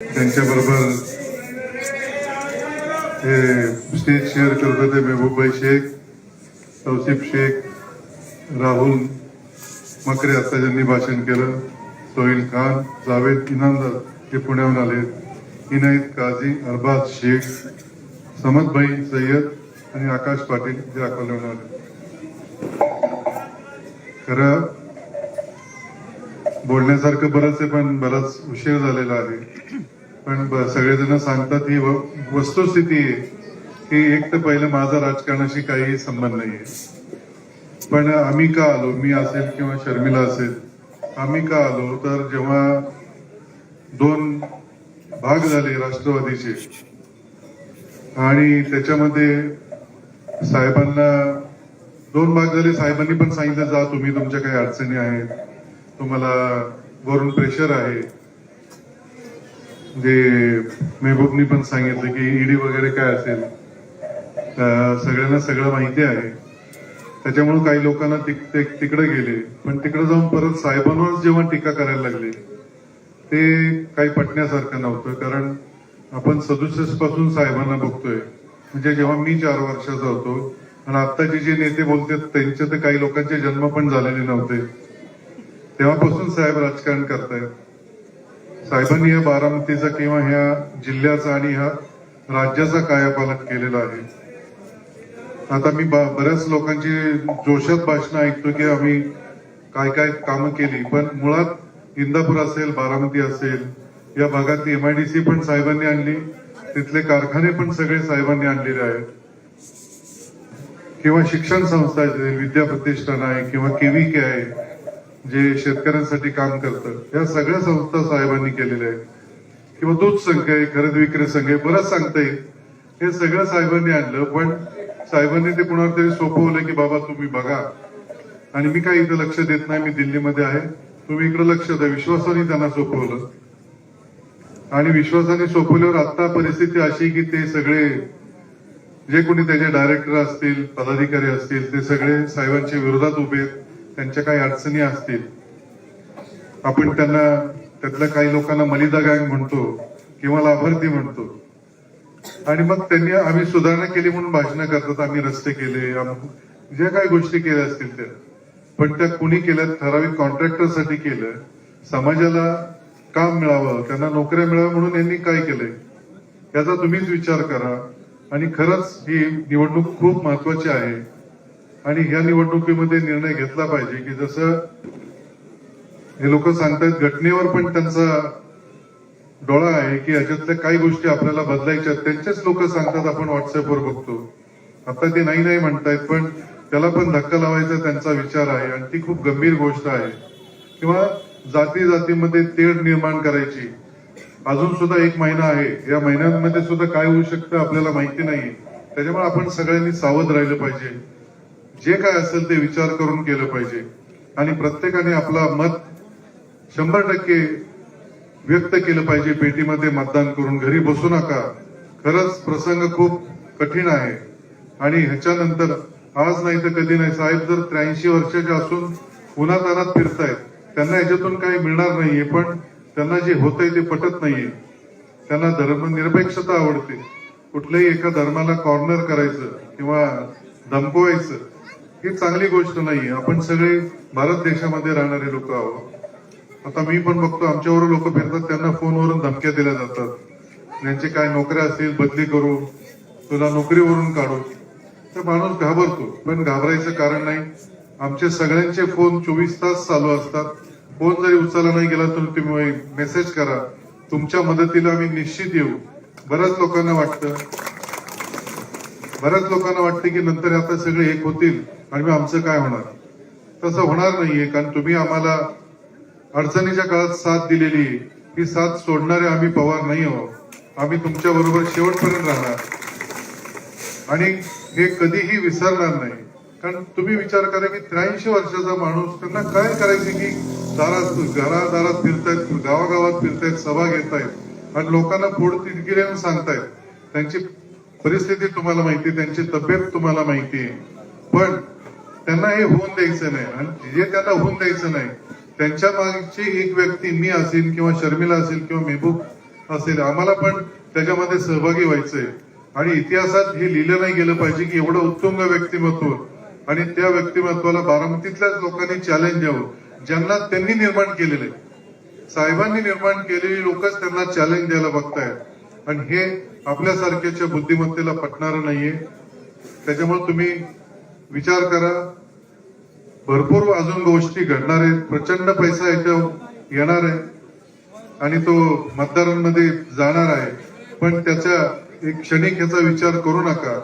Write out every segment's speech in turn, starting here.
त्यांच्याबरोबर हे stage share करत होते मेहबूबाई शेख तौसिफ शेख राहुल मकरे आता ज्यांनी भाषण केलं सोहिल खान जावेद इनामदार हे पुण्याहून आले इनायत काझी अरबाज शेख समदभाई सय्यद आणि आकाश पाटील जे अकोल्याहून आले खरं बोलण्यासारखं बरंच आहे पण बराच उशीर झालेला आहे. पण सगळेजण सांगतात ही वस्तुस्थिती आहे. की एक तर पहिलं माझा राजकारणाशी काही संबंध नाहीये. पण आम्ही का आलो? मी असेल किंवा शर्मिला असेल आम्ही का आलो? तर जेव्हा दोन भाग झाले राष्ट्रवादीचे. आणि त्याच्यामध्ये साहेबांना दोन भाग झाले साहेबांनी पण सांगितलं जा तुम्ही तुमच्या काही अडचणी आहेत. तुम्हाला वरून प्रेशर आहे. जे मेहबूबनी पण सांगितलं की ईडी वगैरे काय असेल सगळ्यांना सगळं माहिती आहे. त्याच्यामुळे काही लोकांना तिकडे गेले. पण तिकडे जाऊन परत साहेबांवरच जेव्हा टीका करायला लागले ते काही पटण्यासारखं नव्हतं. कारण आपण सदुसष्टपासून साहेबांना बघतोय. म्हणजे जेव्हा मी चार वर्षाचा होतो आणि आत्ताचे जे नेते बोलतात त्यांचे तर काही लोकांचे जन्म पण झालेले नव्हते. तेव्हापासून साहेब राजकारण करतायत. साहेबांनी या बारामतीचा किंवा ह्या जिल्ह्याचा आणि ह्या राज्याचा कायापालट केलेला आहे. आता मी बऱ्याच लोकांची जोशात भाषणं ऐकतो की आम्ही काय काय कामं केली पण मुळात इंदापूर असेल बारामती असेल या भागातली एमआयडीसी पण साहेबांनी आणली तिथले कारखाने पण सगळे साहेबांनी आणलेले आहेत. किंवा शिक्षण संस्था आहे विद्या प्रतिष्ठान आहे किंवा केव्हीके आहे जे शेतकऱ्यांसाठी काम करतं या सगळ्या संस्था साहेबांनी केलेल्या आहेत. किंवा दूध संघ आहे खरेदी विक्री संघ आहे बरंच सांगता येईल. हे सगळं साहेबांनी आणलं पण साहेबांनी ते कुणावर तरी सोपवलं की बाबा तुम्ही बघा. आणि मी काही इथं लक्ष देत नाही मी दिल्लीमध्ये आहे. तुम्ही इकडे लक्ष द्या विश्वासाने त्यांना सोपवलं. आणि विश्वासाने सोपवल्यावर आता परिस्थिती अशी की ते सगळे जे कोणी त्याचे डायरेक्टर असतील पदाधिकारी असतील ते सगळे साहेबांच्या विरोधात उभे आहेत. त्यांच्या काही अडचणी असतील आपण त्यांना त्यातल्या काही लोकांना मलिदा गँग म्हणतो किंवा लाभार्थी म्हणतो. आणि मग त्यांनी आम्ही सुधारणा केली म्हणून भाषणं करतात आम्ही रस्ते केले ज्या काही गोष्टी केल्या असतील त्या. पण त्या कुणी केल्या ठराविक कॉन्ट्रॅक्टरसाठी केलं समाजाला काम मिळावं त्यांना नोकऱ्या मिळाव्या म्हणून यांनी काय केलंय याचा तुम्हीच विचार करा. आणि खरंच ही निवडणूक खूप महत्वाची आहे. आणि ह्या निवडणुकीमध्ये निर्णय घेतला पाहिजे की जसं हे लोक सांगतायत घटनेवर पण त्यांचा डोळा आहे की याच्यातल्या काही गोष्टी आपल्याला बदलायच्या त्यांचेच लोक सांगतात आपण व्हॉट्सअपवर बघतो. आता ते नाही नाही म्हणतायत पण त्याला पण धक्का लावायचा त्यांचा विचार आहे. आणि ती खूप गंभीर गोष्ट आहे. किंवा जाती जातीमध्ये तेढ निर्माण करायची. अजून सुद्धा एक महिना आहे. या महिन्यांमध्ये सुद्धा काय होऊ शकतं आपल्याला माहिती नाही त्याच्यामुळे आपण सगळ्यांनी सावध राहिलं पाहिजे. जे काय असेल ते विचार करून केलं पाहिजे. आणि प्रत्येकाने आपला मत शंभर टक्के व्यक्त केलं पाहिजे. पेटीमध्ये मतदान करून घरी बसू नका. खरंच प्रसंग खूप कठीण आहे. आणि ह्याच्यानंतर आज नाही तर कधी नाही. साहेब जर त्र्याऐंशी वर्षाचे असून उन्हात फिरतायत त्यांना याच्यातून काही मिळणार नाहीये. पण त्यांना जे होतंय ते पटत नाहीये. त्यांना धर्मनिरपेक्षता आवडते. कुठल्याही एका धर्माला कॉर्नर करायचं किंवा धमकवायचं ही चांगली गोष्ट नाही आपण सगळे भारत देशामध्ये राहणारे लोक आहोत. आता मी पण बघतो आमच्यावर लोक फिरतात त्यांना फोनवरून धमक्या दिल्या जातात. त्यांचे काय नोकऱ्या असतील बदली करू तुला नोकरीवरून काढू. तर माणूस घाबरतो. पण घाबरायचं कारण नाही. आमचे सगळ्यांचे फोन चोवीस तास चालू असतात. फोन जरी उचलला नाही गेला तर तुम्ही मेसेज करा. तुमच्या मदतीला आम्ही निश्चित येऊ. बऱ्याच लोकांना वाटतं. बऱ्याच लोकांना वाटते की नंतर आता सगळे एक होतील. आणि मग आमचं काय होणार? तसं होणार नाहीये कारण तुम्ही आम्हाला अडचणीच्या काळात साथ दिलेली ही साथ सोडणारे आम्ही पवार नाही आहोत. आम्ही तुमच्या बरोबर शेवटपर्यंत राहणार. आणि हे कधीही विसरणार नाही. कारण तुम्ही विचार करा की त्र्याऐंशी वर्षाचा माणूस त्यांना काय करायचं की दारात घरादारात फिरतायत गावागावात फिरतायत सभा घेतायत आणि लोकांना पुढे तितकी सांगतायत. त्यांची परिस्थिती तुम्हाला माहिती आहे, त्यांची तब्येत तुम्हाला माहिती आहे. पण त्यांना हे होऊन द्यायचं नाही. आणि जे त्यांना होऊन द्यायचं नाही. त्यांच्या मागची एक व्यक्ती मी असेल किंवा शर्मिला असेल किंवा मेहबूब असेल आम्हाला पण त्याच्यामध्ये सहभागी व्हायचंय. आणि इतिहासात हे लिहिलं नाही गेलं पाहिजे की एवढं उत्तुंग व्यक्तिमत्व. आणि त्या व्यक्तिमत्वाला बारामतीतल्याच लोकांनी चॅलेंज द्यावं. ज्यांना त्यांनी निर्माण केलेलं आहे. साहेबांनी निर्माण केलेली लोकच त्यांना चॅलेंज द्यायला बघतायत. आणि हे आपल्यासारख्याच्या बुद्धिमत्तेला पटणारं नाहीये. त्याच्यामुळे तुम्ही विचार करा. भरपूर अजून गोष्टी घडणार आहेत. प्रचंड पैसा याच्या येणार आहे. आणि तो मतदारांमध्ये जाणार आहे. पण त्याच्या एक क्षणिक याचा विचार करू नका.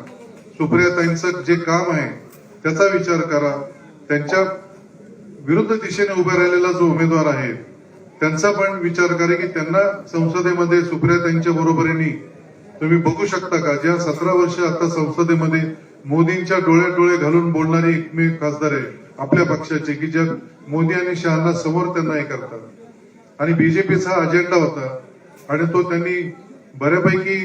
सुप्रियाताईंचं जे काम आहे त्याचा विचार करा. त्यांच्या विरुद्ध दिशेने उभा राहिलेला जो उमेदवार आहे त्यांचा पण विचार करा की त्यांना संसदेमध्ये सुप्रियाताईंच्या बरोबरीने तुम्ही बघू शकता का? ज्या सतरा वर्ष आता संसदेमध्ये मोदींच्या डोळ्यात डोळे घालून बोलणारी एकमेव खासदार आहे आपल्या पक्षाचे की ज्या मोदी आणि शहाला समोर त्यांना हे करतात. आणि बीजेपीचा अजेंडा होता. आणि तो त्यांनी बऱ्यापैकी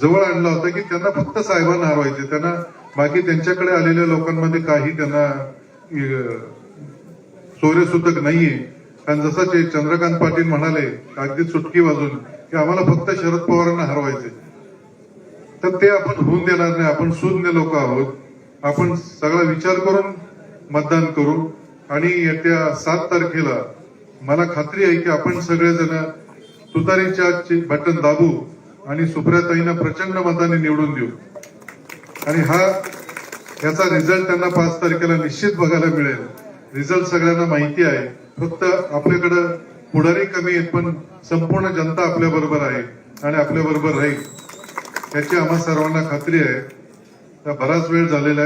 जवळ आणला होता की त्यांना फक्त साहेबांना हरवायचे. त्यांना बाकी त्यांच्याकडे आलेल्या लोकांमध्ये काही त्यांना सोयरे सुतक नाहीये. कारण जसं ते चंद्रकांत पाटील म्हणाले अगदी सुटकी वाजून की आम्हाला फक्त शरद पवारांना हरवायचे तर ते आपण होऊन देणार नाही आपण शून्य लोक आहोत. आपण सगळा विचार करून मतदान करू. आणि येत्या सात तारखेला मला खात्री आहे की आपण सगळेजण तुतारीच्या बटन दाबू आणि सुप्रियाताईंना प्रचंड मताने निवडून देऊ. आणि हा याचा रिझल्ट त्यांना पाच तारखेला निश्चित बघायला मिळेल. रिझल्ट सगळ्यांना माहिती आहे. फक्त आपल्याकडं पुढारी कमी आहेत पण संपूर्ण जनता आपल्या बरोबर आहे आणि आपल्या बरोबर राहील. याची आम्हा सर्वांना खात्री आहे. बराच वेळ झालेला आहे.